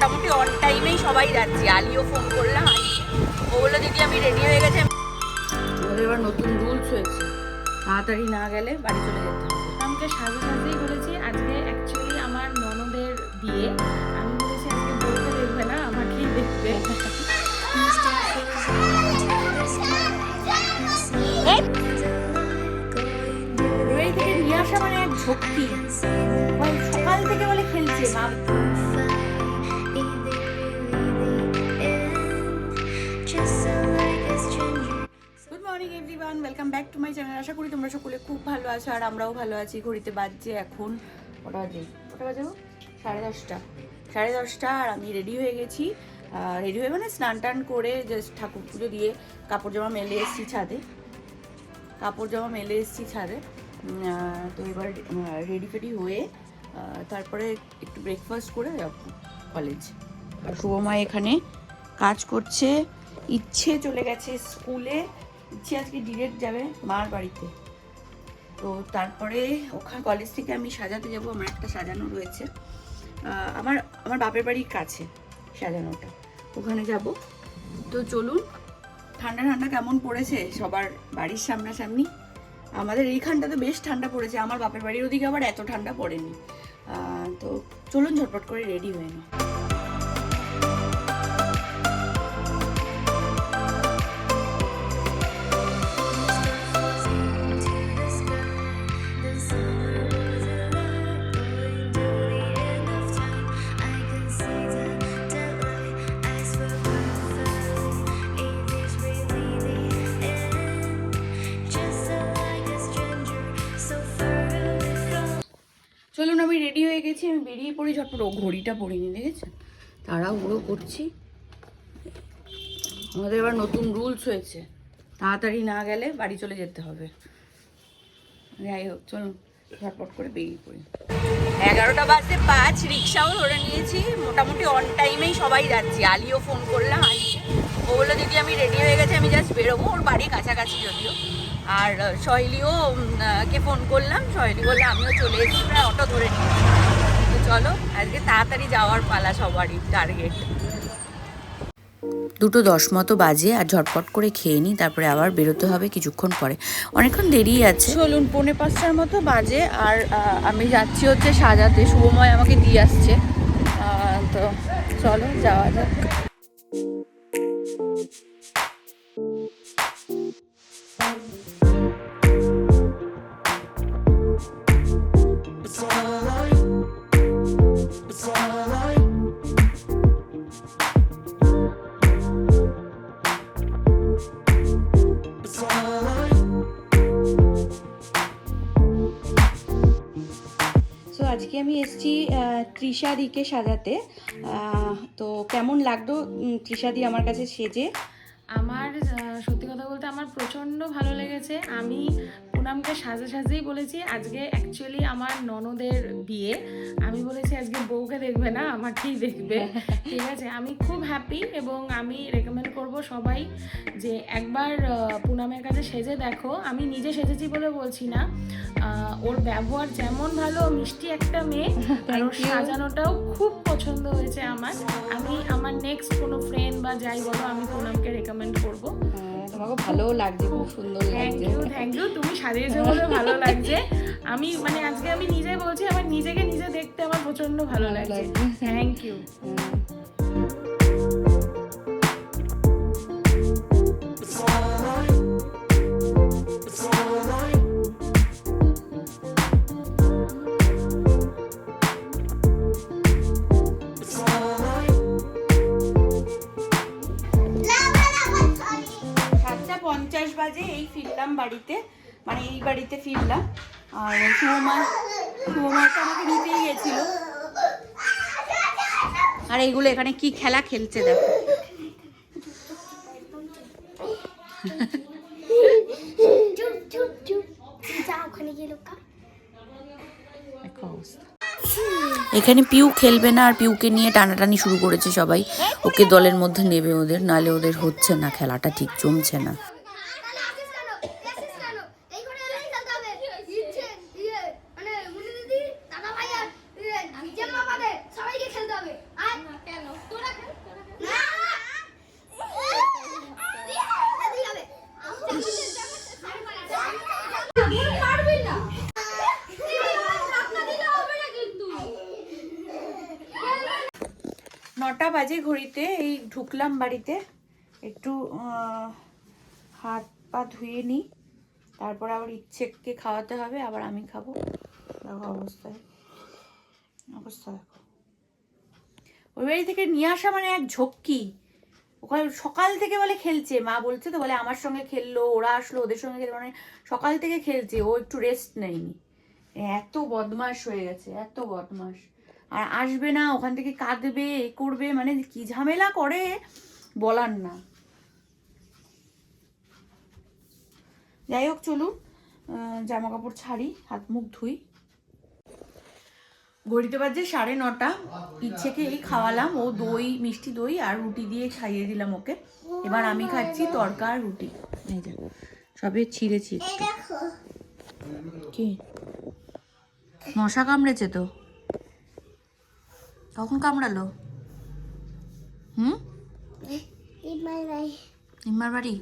মোটামুটি অন টাইমেই সবাই যাচ্ছি। আলিও ফোন করলাম ও বলল দিদি আমি রেডি হয়ে গেছি আমাদের এবার নতুন রুলস হয়েছে। তাড়াতাড়ি না গেলে বাড়ি চলে যেতে হবে। আমাকে সাজে সাজেই বলেছি। আজকে অ্যাকচুয়ালি আমার ননদের বিয়ে। আমি বলেছি আজকে বউকে দেখবে না আমাকেই দেখবে। থেকে নিয়ে আসা মানে এক ভক্তি সকাল থেকে বলে খেলছে মা morning everyone welcome back to my channel আশা করি তোমরা সকলে খুব ভালো আছো আর আমরাও ভালো আছি। ঘড়িতে বাজছে এখন কটা বাজে? কটা বাজে সাড়ে দশটা। সাড়ে দশটা আর আমি রেডি হয়ে গেছি। রেডি হয়ে মানে স্নান টান করে জাস্ট ঠাকুর পুজো দিয়ে কাপড় জামা মেলে এসেছি ছাদে। কাপড় জামা মেলে এসেছি ছাদে। তো এবার রেডি ফেডি হয়ে তারপরে একটু ব্রেকফাস্ট করে কলেজ শুভমা এখানে কাজ করছে। ইচ্ছে চলে গেছে স্কুলে। ইচ্ছে আজকে ডিরেক্ট যাবে মার বাড়িতে। তো তারপরে ওখানে কলেজ থেকে আমি সাজাতে যাব, আমার একটা সাজানো রয়েছে। আমার আমার বাপের বাড়ির কাছে সাজানোটা। ওখানে যাব। তো চলুন, ঠান্ডা ঠান্ডা কেমন পড়েছে সবার বাড়ির সামনাসামনি? আমাদের এইখানটা তো বেশ ঠান্ডা পড়েছে, আমার বাপের বাড়ির ওদিকে আবার এত ঠান্ডা পড়েনি। তো চলুন ঝটপট করে রেডি হয়ে নিই আমি রেডি হয়ে গেছি, আমি বেরিয়ে পড়ি, ঝটপট ও ঘড়িটা পরিনি দেখেছেন তাড়াহুড়ো করছি। আমাদের এবার নতুন রুলস হয়েছে। তাড়াতাড়ি না গেলে বাড়ি চলে যেতে হবে। যাই হোক, চলুন, ঝটপট করে বেরিয়ে পড়ি। এগারোটা বাজতে পাঁচ, রিক্সাও ধরে নিয়েছি। মোটামুটি অন টাইমেই সবাই যাচ্ছি। আলিও ফোন করলাম আলিকে ও বলল, দিদি, আমি রেডি হয়ে গেছি, আমি জাস্ট বেরোবো। ওর বাড়ি কাছাকাছি যদিও। আর সহেলিও কে ফোন করলাম সহেলি বললে আমিও চলে এসেছি প্রায় অটো ধরে নিয়েছি। তো চলো আজকে তাড়াতাড়ি যাওয়ার পালা সবারই টার্গেট দুটো দশ মতো বাজে আর ঝটপট করে খেয়ে নিই তারপরে আবার বেরোতে হবে কিছুক্ষণ পরে। অনেকক্ষণ দেরি আছে। চলুন পৌনে পাঁচটার মতো বাজে আর আমি যাচ্ছি হচ্ছে সাজাতে শুভময় আমাকে দিয়ে আসছে। তো চলো যাওয়া যাক। এসেছি তৃষা দিকে সাজাতে। তো কেমন লাগল ত্রিশাদি আমার কাছে সেজে? আমার সত্যি কথা বলতে আমার প্রচণ্ড ভালো লেগেছে। আমি পুনামকে সাজে সাজেই বলেছি আজকে অ্যাকচুয়ালি আমার ননদের বিয়ে। আমি বলেছি আজকে বউকে দেখবে না আমাকেই দেখবে। ঠিক আছে আমি খুব হ্যাপি এবং আমি রেকমেন্ড করব সবাই যে একবার পুনামের কাছে সেজে দেখো। আমি নিজে সেজেছি বলে বলছি না। ওর ব্যবহার যেমন ভালো মিষ্টি একটা মেয়ে আর ওর সাজানোটাও খুব পছন্দ হয়েছে আমার। আমি আমার নেক্সট কোনো ফ্রেন্ড বা যাই বলো আমি পুনামকে রেকমেন্ড আহ, ভালোও লাগছে খুব সুন্দর থ্যাংক লাগছে। ইউ থ্যাংক ইউ তুমি সাজিয়েছো বলে ভালো লাগছে। আমি মানে আজকে আমি নিজে বলছি আমার নিজেকে নিজে দেখতে আমার প্রচণ্ড ভালো লাগছে। থ্যাংক ইউ পঞ্চাশ বাজে এই ফিরলাম বাড়িতে। মানে এই বাড়িতে ফিরলাম। আর শুভমা শুভমা তো আমাকে নিতেই গেছিল। আর এইগুলো এখানে কি খেলা খেলছে দেখো। এখানে পিউ খেলবে না আর পিউকে নিয়ে টানাটানি শুরু করেছে সবাই। ওকে দলের মধ্যে নেবে ওদের নালে ওদের হচ্ছে না খেলাটা ঠিক জমছে না তাহলে আসিস কেন আসিস কেন এই করে এলেই খেলতে হবে ইচ্ছে ইয়ে মানে মুনি দিদি দাদা ভাই আর ইয়ে, জেম্মা আমাদের সবাইকে খেলতে হবে আর কেন নটা বাজে ঘড়িতে, এই ঢুকলাম বাড়িতে। একটু হাত পা ধুয়ে নিই। তারপর আবার ইচ্ছেকে খাওয়াতে হবে, আবার আমি খাব। অবস্থায়, অবস্থা দেখো। ওই বাড়ি থেকে নিয়ে আসা মানে এক ঝক্কি। ওখানে সকাল থেকে বলে খেলছে, মা বলছে তো, বলে আমার সঙ্গে খেললো, ওরা আসলো, ওদের সঙ্গে খেললো মানে সকাল থেকে খেলছে, ও একটু রেস্ট নেয়নি। এত বদমাস হয়ে গেছে, এত বদমাস আর আসবে না ওখান থেকে কাঁদবে এ করবে মানে কি ঝামেলা করে বলার না। যাই হোক চলুন জামা কাপড় ছাড়ি হাত মুখ ধুই। ঘড়িতে বাজে সাড়ে নটা। ইচ্ছেকে এই খাওয়ালাম ও দই মিষ্টি দই আর রুটি দিয়ে খাইয়ে দিলাম ওকে। এবার আমি খাচ্ছি তরকা আর রুটি। এই যে সবে ছিঁড়েছি কি? মশা কামড়েছে তো? কখন কামড়ালো হুম নিম্মার বাড়ি